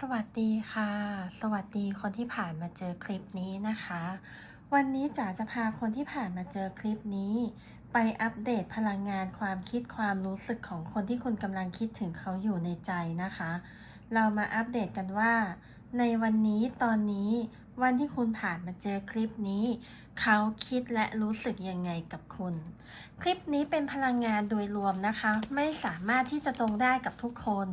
สวัสดีค่ะ สวัสดีคนที่ผ่านมาเจอคลิปนี้นะคะ วันนี้จ๋าจะพาคนที่ผ่านมาเจอคลิปนี้ ไปอัปเดตพลังงานความคิดความรู้สึกของคนที่คุณกำลังคิดถึงเขาอยู่ในใจนะคะ เรามาอัปเดตกันว่า ในวันนี้ตอนนี้ วันที่คุณผ่านมาเจอคลิปนี้ เขาคิดและรู้สึกยังไงกับคุณ คลิปนี้เป็นพลังงานโดยรวมนะคะ ไม่สามารถที่จะตรงได้กับทุกคน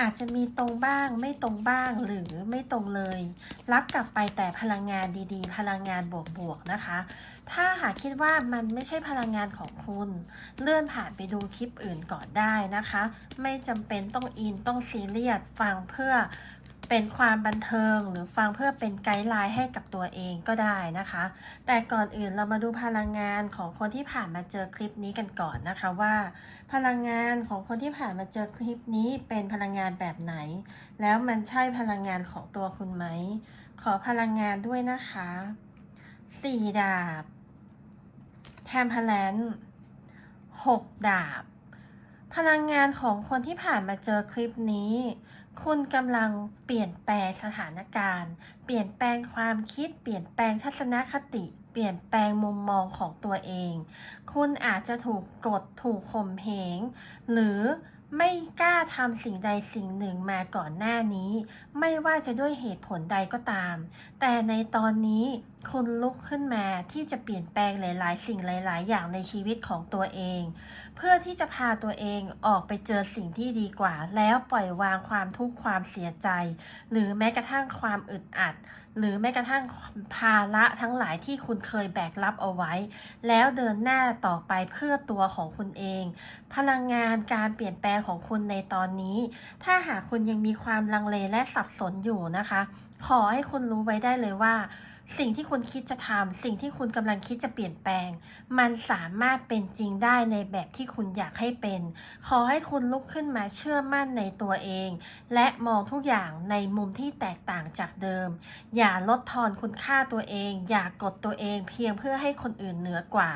อาจจะมีตรงบ้าง ไม่ตรงบ้างหรือไม่ตรงเลย รับกลับไปแต่พลังงานดีๆ พลังงานบวกๆนะคะ ถ้าหากคิดว่ามันไม่ใช่พลังงานของคุณ เลื่อนผ่านไปดูคลิปอื่นก่อนได้นะคะ ไม่จำเป็นต้องอินต้องซีเรียสฟังเพื่อ เป็นความบันเทิงหรือฟังเพื่อเป็นไกด์ไลน์ให้กับตัวเองก็ได้นะคะ แต่ก่อนอื่นเรามาดูพลังงานของคนที่ผ่านมาเจอคลิปนี้กันก่อนนะคะว่า พลังงานของคนที่ผ่านมาเจอคลิปนี้เป็นพลังงานแบบไหน แล้วมันใช่พลังงานของตัวคุณไหม ขอพลังงานด้วยนะคะสี่ดาบแทมพลนหกดาบ พลังงานของคนที่ผ่านมาเจอคลิปนี้ คุณกำลังเปลี่ยนแปลงสถานการณ์ เปลี่ยนแปลงความคิด เปลี่ยนแปลงทัศนคติ เปลี่ยนแปลงมุมมองของตัวเอง คุณอาจจะถูกกด ถูกข่มเหง หรือไม่กล้าทำสิ่งใดสิ่งหนึ่งมาก่อนหน้านี้ ไม่ว่าจะด้วยเหตุผลใดก็ตาม แต่ในตอนนี้คุณลุกขึ้นมาที่จะเปลี่ยนแปลงหลาย ๆ สิ่งหลาย ๆ อย่างในชีวิตของตัวเองเพื่อที่จะพาตัวเองออกไปเจอสิ่งที่ดีกว่า แล้วปล่อยวางความทุกข์ความเสียใจ หรือแม้กระทั่งความอึดอัด หรือแม้กระทั่งภาระทั้งหลายที่คุณเคยแบกรับเอาไว้ แล้วเดินหน้าต่อไปเพื่อตัวของคุณเอง พลังงานการเปลี่ยนแปลงของคุณในตอนนี้ ถ้าหากคุณยังมีความลังเลและสับสนอยู่นะคะ ขอให้คุณรู้ไว้ได้เลยว่า สิ่งที่คุณคิดจะทำสิ่งที่คุณกำลังคิดจะเปลี่ยนแปลง มันสามารถเป็นจริงได้ในแบบที่คุณอยากให้เป็น ขอให้คุณลุกขึ้นมาเชื่อมั่นในตัวเอง และมองทุกอย่างในมุมที่แตกต่างจากเดิม อย่าลดทอนคุณค่าตัวเอง อย่ากดตัวเองเพียงเพื่อให้คนอื่นเหนือกว่า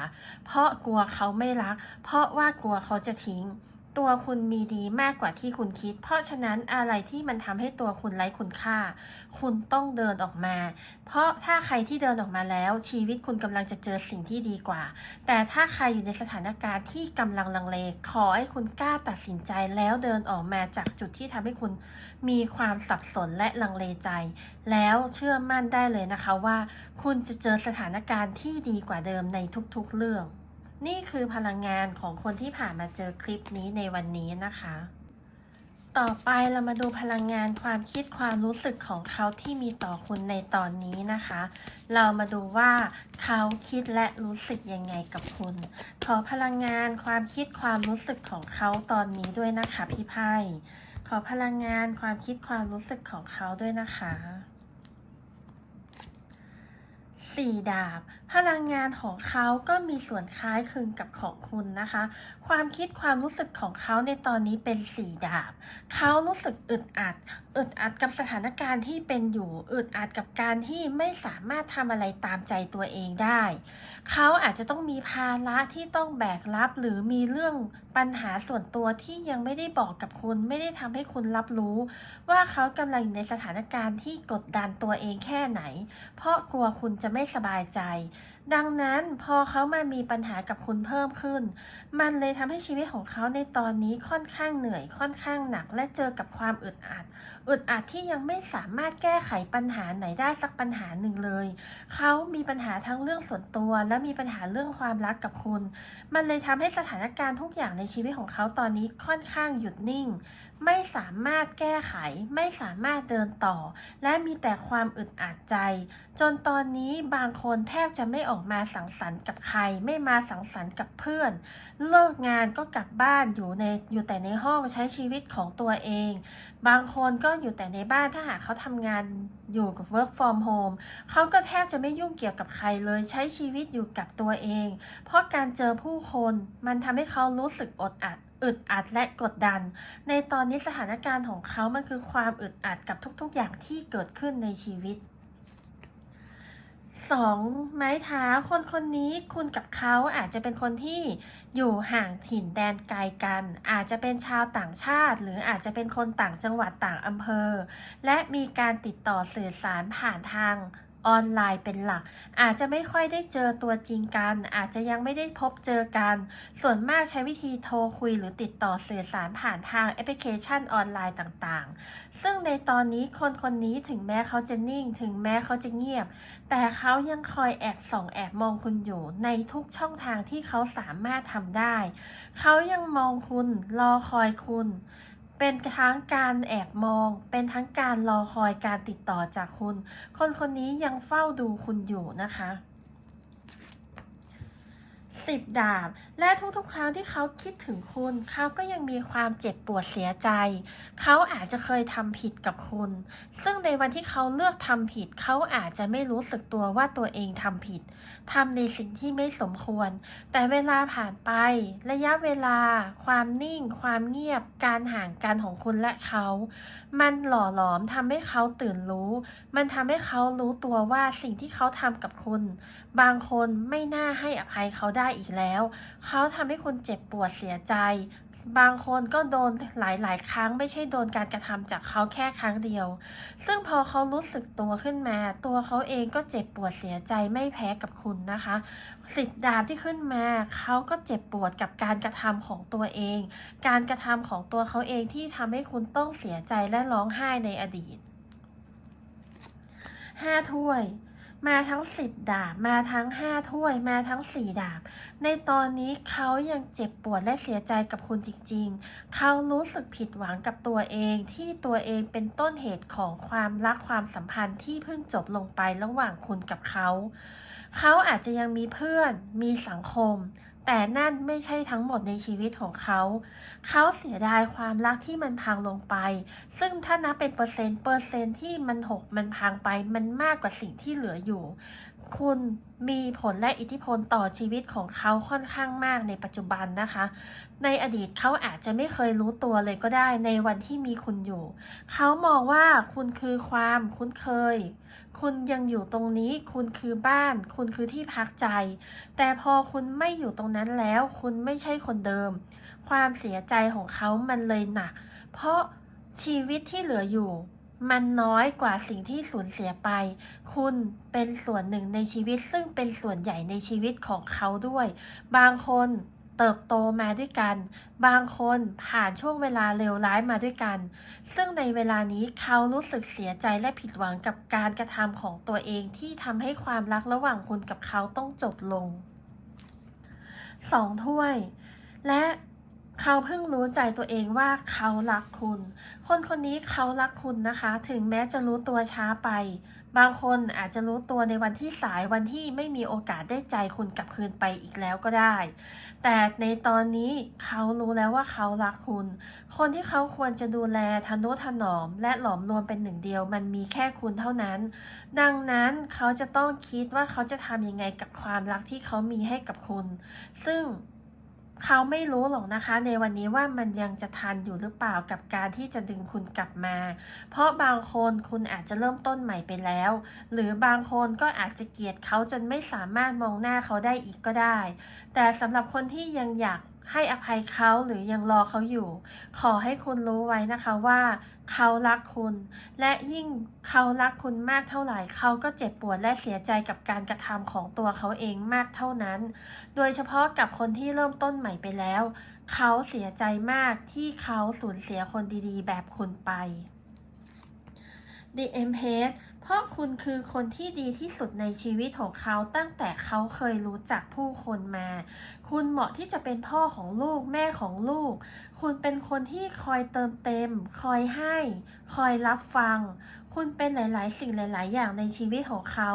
เพราะกลัวเขาไม่รัก เพราะว่ากลัวเขาจะทิ้ง ตัวคุณมีดีมากกว่าที่คุณคิด เพราะฉะนั้นอะไรที่มันทำให้ตัวคุณไร้คุณค่า คุณต้องเดินออกมา เพราะถ้าใครที่เดินออกมาแล้ว ชีวิตคุณกำลังจะเจอสิ่งที่ดีกว่า แต่ถ้าใครอยู่ในสถานการณ์ที่กำลังลังเลขอให้คุณกล้าตัดสินใจแล้วเดินออกมาจากจุดที่ทำให้คุณมีความสับสนและลังเลใจ แล้วเชื่อมั่นได้เลยนะคะว่า คุณจะเจอสถานการณ์ที่ดีกว่าเดิมในทุกๆเรื่อง นี่คือพลังงานของคนที่ผ่านมาเจอคลิปนี้ในวันนี้นะคะ ต่อไปเรามาดูพลังงานความคิดความรู้สึกของเขาที่มีต่อคุณในตอนนี้นะคะ เรามาดูว่าเขาคิดและรู้สึกยังไงกับคุณ ขอพลังงานความคิดความรู้สึกของเขาตอนนี้ด้วยนะคะพี่ไพ่ขอพลังงานความคิดความรู้สึกของเขาด้วยนะคะสี่ดาบพลังงานของเขาก็มีส่วนคล้ายคลึงกับของคุณนะคะ ความคิดความรู้สึกของเขาในตอนนี้เป็นสีดาบ เขารู้สึกอึดอัด อึดอัดกับสถานการณ์ที่เป็นอยู่ อึดอัดกับการที่ไม่สามารถทำอะไรตามใจตัวเองได้ เขาอาจจะต้องมีภาระที่ต้องแบกรับ หรือมีเรื่องปัญหาส่วนตัวที่ยังไม่ได้บอกกับคุณ ไม่ได้ทำให้คุณรับรู้ ว่าเขากำลังอยู่ในสถานการณ์ที่กดดันตัวเองแค่ไหน เพราะกลัวคุณจะไม่สบายใจดังนั้นพอเขามามีปัญหากับคุณเพิ่มขึ้น มันเลยทำให้ชีวิตของเขาในตอนนี้ค่อนข้างเหนื่อยค่อนข้างหนัก และเจอกับความอึดอัด อึดอัดที่ยังไม่สามารถแก้ไขปัญหาไหนได้สักปัญหาหนึ่งเลย เขามีปัญหาทั้งเรื่องส่วนตัว และมีปัญหาเรื่องความรักกับคุณ มันเลยทำให้สถานการณ์ทุกอย่างในชีวิตของเขาตอนนี้ค่อนข้างหยุดนิ่ง ไม่สามารถแก้ไข ไม่สามารถเดินต่อ และมีแต่ความอึดอัดใจ จนตอนนี้บางคนแทบจะไม่ออกมาสังสรรค์กับใคร ไม่มาสังสรรค์กับเพื่อน เลิกงานก็กลับบ้านอยู่ในอยู่แต่ในห้องใช้ชีวิตของตัวเอง บางคนก็อยู่แต่ในบ้านถ้าหากเขาทำงานอยู่กับ work from home เขาก็แทบจะไม่ยุ่งเกี่ยวกับใครเลยใช้ชีวิตอยู่กับตัวเอง เพราะการเจอผู้คนมันทำให้เขารู้สึกอดอัดอึดอัดและกดดัน ในตอนนี้สถานการณ์ของเขามันคือความอึดอัดกับทุกๆอย่างที่เกิดขึ้นในชีวิต สองไม้เท้าคนคนนี้คุณกับเขาอาจจะเป็นคนที่อยู่ห่างถิ่นแดนไกลกัน อาจจะเป็นชาวต่างชาติ หรืออาจจะเป็นคนต่างจังหวัดต่างอำเภอ และมีการติดต่อสื่อสารผ่านทาง ออนไลน์เป็นหลัก อาจจะไม่ค่อยได้เจอตัวจริงกัน อาจจะยังไม่ได้พบเจอกัน ส่วนมากใช้วิธีโทรคุยหรือติดต่อสื่อสารผ่านทางแอปพลิเคชันออนไลน์ต่างๆ ซึ่งในตอนนี้คนคนนี้ถึงแม้เขาจะนิ่ง ถึงแม้เขาจะเงียบ แต่เขายังคอยแอบส่องแอบมองคุณอยู่ในทุกช่องทางที่เขาสามารถทำได้ เขายังมองคุณรอคอยคุณ เป็นทั้งการแอบมอง เป็นทั้งการรอคอยการติดต่อจากคุณ คนคนนี้ยังเฝ้าดูคุณอยู่นะคะ สิบดาบ และทุกๆ ครั้งที่เขาคิดถึงคุณ เขาก็ยังมีความเจ็บปวดเสียใจ เขาอาจจะเคยทำผิดกับคุณ ซึ่งในวันที่เขาเลือกทำผิด เขาอาจจะไม่รู้สึกตัวว่าตัวเองทำผิดทำในสิ่งที่ไม่สมควร แต่เวลาผ่านไป ระยะเวลา ความนิ่ง ความเงียบ การห่างกันของคุณและเขา มันหล่อหลอมทำให้เขาตื่นรู้ มันทำให้เขารู้ตัวว่าสิ่งที่เขาทำกับคุณ บางคนไม่น่าให้อภัยเขาได้อีกแล้ว เขาทำให้คุณเจ็บปวดเสียใจ บางคนก็โดนหลาย ๆ ครั้งไม่ใช่โดนการกระทำจากเขาแค่ครั้งเดียว ซึ่งพอเขารู้สึกตัวขึ้นมา ตัวเขาเองก็เจ็บปวดเสียใจไม่แพ้กับคุณนะคะ สิบดาบที่ขึ้นมาเขาก็เจ็บปวดกับการกระทำของตัวเอง การกระทำของตัวเขาเองที่ทำให้คุณต้องเสียใจและร้องไห้ในอดีตห้าถ้วย มาทั้งสิบดาบ มาทั้งห้าถ้วย มาทั้งสี่ดาบ ในตอนนี้เขายังเจ็บปวดและเสียใจกับคุณจริงๆ เขารู้สึกผิดหวังกับตัวเองที่ตัวเองเป็นต้นเหตุของความรักความสัมพันธ์ที่เพิ่งจบลงไประหว่างคุณกับเขา เขาอาจจะยังมีเพื่อน มีสังคม แต่นั่นไม่ใช่ทั้งหมดในชีวิตของเขา เขาเสียดายความรักที่มันพังลงไป ซึ่งถ้านับเป็นเปอร์เซ็นต์เปอร์เซ็นต์ที่มันหกมันพังไป มันมากกว่าสิ่งที่เหลืออยู่ คุณมีผลและอิทธิพลต่อชีวิตของเขาค่อนข้างมากในปัจจุบันนะคะ ในอดีตเขาอาจจะไม่เคยรู้ตัวเลยก็ได้ในวันที่มีคุณอยู่ เขามองว่าคุณคือความคุ้นเคย คุณยังอยู่ตรงนี้ คุณคือบ้าน คุณคือที่พักใจ แต่พอคุณไม่อยู่ตรงนั้นแล้ว คุณไม่ใช่คนเดิม ความเสียใจของเขามันเลยหนัก เพราะชีวิตที่เหลืออยู่ มันน้อยกว่าสิ่งที่สูญเสียไป คุณเป็นส่วนหนึ่งในชีวิตซึ่งเป็นส่วนใหญ่ในชีวิตของเขาด้วย บางคนเติบโตมาด้วยกัน บางคนผ่านช่วงเวลาเลวร้ายมาด้วยกัน ซึ่งในเวลานี้เขารู้สึกเสียใจและผิดหวังกับการกระทำของตัวเองที่ทำให้ความรักระหว่างคุณกับเขาต้องจบลงสองถ้วย และ เขาเพิ่งรู้ใจตัวเองว่าเขารักคุณ คนคนนี้เขารักคุณนะคะ ถึงแม้จะรู้ตัวช้าไป บางคนอาจจะรู้ตัวในวันที่สายวันที่ไม่มีโอกาสได้ใจคุณกลับคืนไปอีกแล้วก็ได้ แต่ในตอนนี้เขารู้แล้วว่าเขารักคุณ คนที่เขาควรจะดูแลทนุถนอม และหลอมรวมเป็นหนึ่งเดียว มันมีแค่คุณเท่านั้น ดังนั้นเขาจะต้องคิดว่าเขาจะทำยังไงกับความรักที่เขามีให้กับคุณ ซึ่ง เขาไม่รู้หรอกนะคะ ในวันนี้ว่ามันยังจะทันอยู่หรือเปล่ากับการที่จะดึงคุณกลับมา เพราะบางคนคุณอาจจะเริ่มต้นใหม่ไปแล้ว หรือบางคนก็อาจจะเกลียดเขาจนไม่สามารถมองหน้าเขาได้อีกก็ได้ แต่สำหรับคนที่ยังอยาก ให้อภัยเขาหรือยังรอเขาอยู่ ขอให้คุณรู้ไว้นะคะว่า เขารักคุณ และยิ่งเขารักคุณมากเท่าไหร่ เขาก็เจ็บปวดและเสียใจกับการกระทำของตัวเขาเองมากเท่านั้น โดยเฉพาะกับคนที่เริ่มต้นใหม่ไปแล้ว เขาเสียใจมากที่เขาสูญเสียคนดีๆ แบบคุณไป The e m p r e s s เพราะคุณคือคนที่ดีที่สุดในชีวิตของเขาตั้งแต่เขาเคยรู้จักผู้คนมา คุณเหมาะที่จะเป็นพ่อของลูกแม่ของลูก คุณเป็นคนที่คอยเติมเต็ม คอยให้ คอยรับฟัง คุณเป็นหลาย ๆ สิ่งหลาย ๆ อย่างในชีวิตของเขา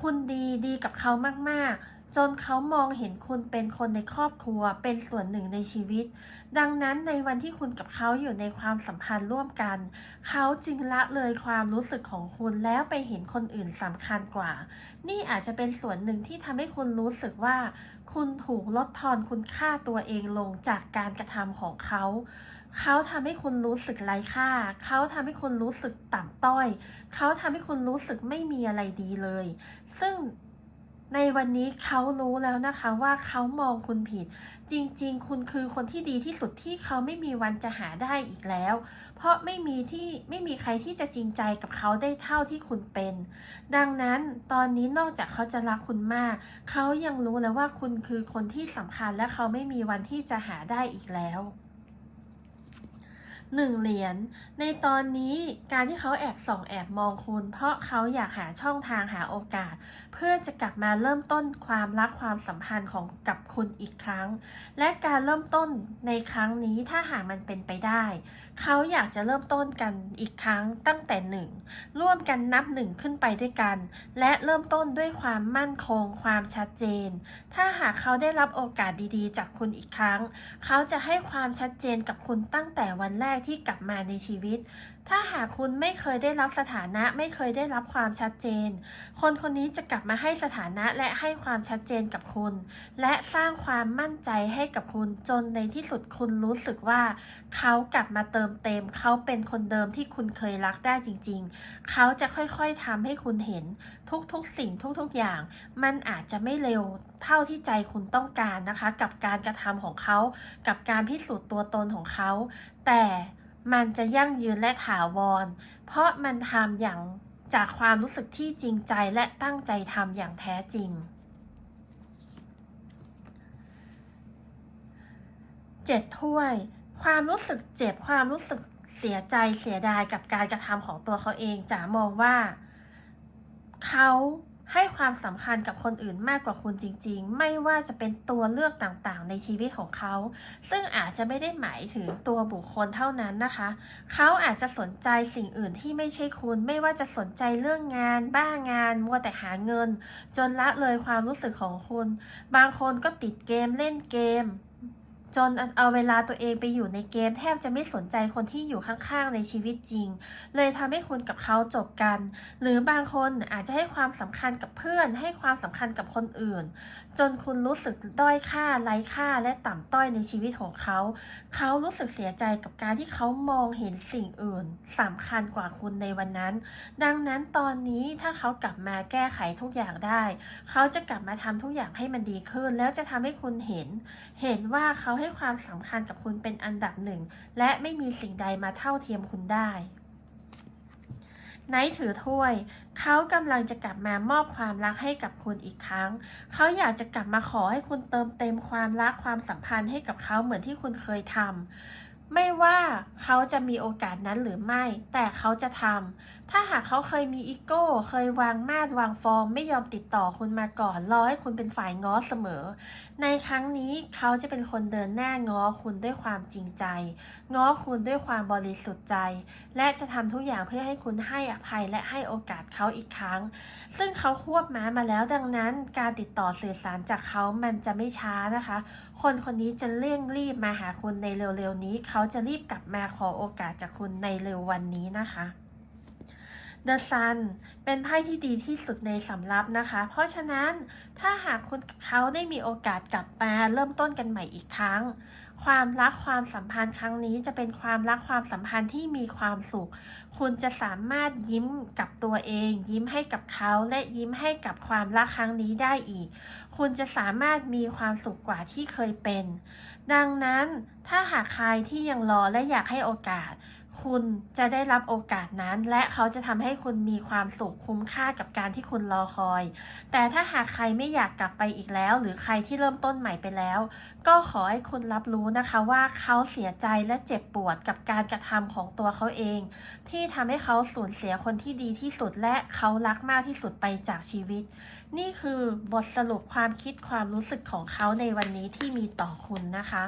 คุณดีดีกับเขามาก ๆ จนเขามองเห็นคุณเป็นคนในครอบครัวเป็นส่วนหนึ่งในชีวิต ดังนั้นในวันที่คุณกับเขาอยู่ในความสัมพันธ์ร่วมกัน เขาจึงละเลยความรู้สึกของคุณแล้วไปเห็นคนอื่นสำคัญกว่า นี่อาจจะเป็นส่วนหนึ่งที่ทำให้คุณรู้สึกว่า คุณถูกลดทอนคุณค่าตัวเองลงจากการกระทำของเขา เขาทำให้คุณรู้สึกไร้ค่า เขาทำให้คุณรู้สึกต่ำต้อย เขาทำให้คุณรู้สึกไม่มีอะไรดีเลย ซึ่ง ในวันนี้เขารู้แล้วนะคะว่าเขามองคุณผิด จริงๆ คุณคือคนที่ดีที่สุดที่เขาไม่มีวันจะหาได้อีกแล้ว เพราะไม่มีที่ไม่มีใครที่จะจริงใจกับเขาได้เท่าที่คุณเป็น ดังนั้นตอนนี้นอกจากเขาจะรักคุณมาก เขายังรู้แล้วว่าคุณคือคนที่สำคัญและเขาไม่มีวันที่จะหาได้อีกแล้ว หนึ่งเหรียญ ในตอนนี้การที่เขาแอบส่องแอบมองคุณ เพราะเขาอยากหาช่องทางหาโอกาส เพื่อจะกลับมาเริ่มต้นความรักความสัมพันธ์ของกับคุณอีกครั้ง และการเริ่มต้นในครั้งนี้ถ้าหากมันเป็นไปได้ เขาอยากจะเริ่มต้นกันอีกครั้งตั้งแต่หนึ่งร่วมกันนับหนึ่งขึ้นไปด้วยกัน และเริ่มต้นด้วยความมั่นคง ความชัดเจน ถ้าหากเขาได้รับโอกาสดีๆ จากคุณอีกครั้ง เขาจะให้ความชัดเจนกับคุณตั้งแต่วันแรกที่กลับมาในชีวิต ถ้าหากคุณไม่เคยได้รับสถานะไม่เคยได้รับความชัดเจน คนคนนี้จะกลับมาให้สถานะและให้ความชัดเจนกับคุณ และสร้างความมั่นใจให้กับคุณจนในที่สุดคุณรู้สึกว่า เขากลับมาเติมเต็ม เขาเป็นคนเดิมที่คุณเคยรักได้จริง ๆ เขาจะค่อยๆทำให้คุณเห็นทุกๆสิ่งทุกๆอย่าง มันอาจจะไม่เร็วเท่าที่ใจคุณต้องการนะคะ กับการกระทำของเขา กับการพิสูจน์ตัวตนของเขา แต่มันจะยั่งยืนและถาวร เพราะมันทำอย่างจากความรู้สึกที่จริงใจและตั้งใจทำอย่างแท้จริงเจ็ดถ้วย ความรู้สึกเจ็บความรู้สึกเสียใจเสียดายกับการกระทำของตัวเขาเองจ๋ามองว่า เขา ให้ความสำคัญกับคนอื่นมากกว่าคุณจริง ๆ ไม่ว่าจะเป็นตัวเลือกต่างๆ ในชีวิตของเขา ซึ่งอาจจะไม่ได้หมายถึงตัวบุคคลเท่านั้นนะคะ เขาอาจจะสนใจสิ่งอื่นที่ไม่ใช่คุณ ไม่ว่าจะสนใจเรื่องงาน บ้างาน มัวแต่หาเงิน จนละเลยความรู้สึกของคุณ บางคนก็ติดเกมเล่นเกม จนเอาเวลาตัวเองไปอยู่ในเกมแทบจะไม่สนใจคนที่อยู่ข้างๆในชีวิตจริง เลยทำให้คุณกับเขาจบกัน หรือบางคนอาจจะให้ความสำคัญกับเพื่อน ให้ความสำคัญกับคนอื่น จนคุณรู้สึกด้อยค่าไร้ค่าและต่ำต้อยในชีวิตของเขา เขารู้สึกเสียใจกับการที่เขามองเห็นสิ่งอื่นสำคัญกว่าคุณในวันนั้น ดังนั้นตอนนี้ถ้าเขากลับมาแก้ไขทุกอย่างได้ เขาจะกลับมาทำทุกอย่างให้มันดีขึ้น แล้วจะทำให้คุณเห็น เห็นว่าเขาให้ให้ความสำคัญกับคุณเป็นอันดับหนึ่ง และไม่มีสิ่งใดมาเท่าเทียมคุณได้ไนท์ถือถ้วย เขากำลังจะกลับมามอบความรักให้กับคุณอีกครั้ง เขาอยากจะกลับมาขอให้คุณเติมเต็มความรักความสัมพันธ์ให้กับเขาเหมือนที่คุณเคยทำ ไม่ว่าเขาจะมีโอกาสนั้นหรือไม่ แต่เขาจะทำ ถ้าหากเขาเคยมีอีโก้ เคยวางมาดวางฟอร์ม ไม่ยอมติดต่อคุณมาก่อน รอให้คุณเป็นฝ่ายง้อเสมอ ในครั้งนี้เขาจะเป็นคนเดินหน้าง้อคุณด้วยความจริงใจ ง้อคุณด้วยความบริสุทธิ์ใจ และจะทำทุกอย่างเพื่อให้คุณให้อภัยและให้โอกาสเขาอีกครั้ง ซึ่งเขาควบม้ามาแล้วดังนั้น การติดต่อสื่อสารจากเขามันจะไม่ช้านะคะ คนคนนี้จะเร่งรีบมาหาคุณในเร็วๆนี้เขาขาจะรีบกลับมาขอโอกาสจากคุณในเร็ววันนี้นะคะ The Sun เป็นไพ่ที่ดีที่สุดในสำรับนะคะ เพราะฉะนั้นถ้าหากคุณเขาได้มีโอกาสกลับมาเริ่มต้นกันใหม่อีกครั้ง ความรักความสัมพันธ์ครั้งนี้จะเป็นความรักความสัมพันธ์ที่มีความสุข คุณจะสามารถยิ้มกับตัวเอง ยิ้มให้กับเขาและยิ้มให้กับความรักครั้งนี้ได้อีก คุณจะสามารถมีความสุขกว่าที่เคยเป็น ดังนั้นถ้าหากใครที่ยังรอและอยากให้โอกาส คุณจะได้รับโอกาสนั้น และเขาจะทำให้คุณมีความสุขคุ้มค่ากับการที่คุณรอคอย แต่ถ้าหากใครไม่อยากกลับไปอีกแล้ว หรือใครที่เริ่มต้นใหม่ไปแล้ว ก็ขอให้คุณรับรู้นะคะว่าเขาเสียใจและเจ็บปวดกับการกระทำของตัวเขาเอง ที่ทำให้เขาสูญเสียคนที่ดีที่สุดและเขารักมากที่สุดไปจากชีวิต นี่คือบทสรุปความคิดความรู้สึกของเขาในวันนี้ที่มีต่อคุณนะคะ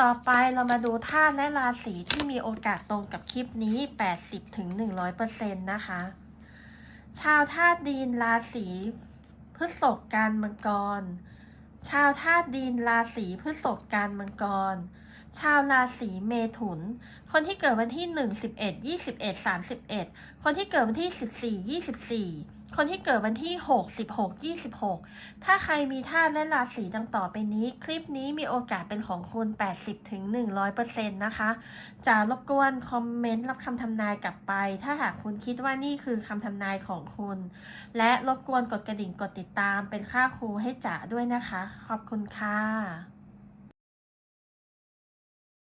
ต่อไปเรามาดูธาตุและราศีที่มีโอกาสตรงกับคลิปนี้ 80-100%นะคะ ชาวธาตุดินราศีพฤษภกันมังกร ชาวธาตุดินราศีพฤษภกันมังกร ชาวราศีเมถุน คนที่เกิดวันที่ 1 11 21 31 คนที่เกิดวันที่ 14 24 คนที่เกิดวันที่ 6 16 26 ถ้าใครมีธาตุและราศีดังต่อไปนี้ คลิปนี้มีโอกาสเป็นของคุณ 80ถึง100%นะคะ จะรบกวนคอมเมนต์รับคำทำนายกลับไป ถ้าหากคุณคิดว่านี่คือคำทำนายของคุณ และรบกวนกดกระดิ่งกดติดตามเป็นค่าครูให้จ๋าด้วยนะคะ ขอบคุณค่ะ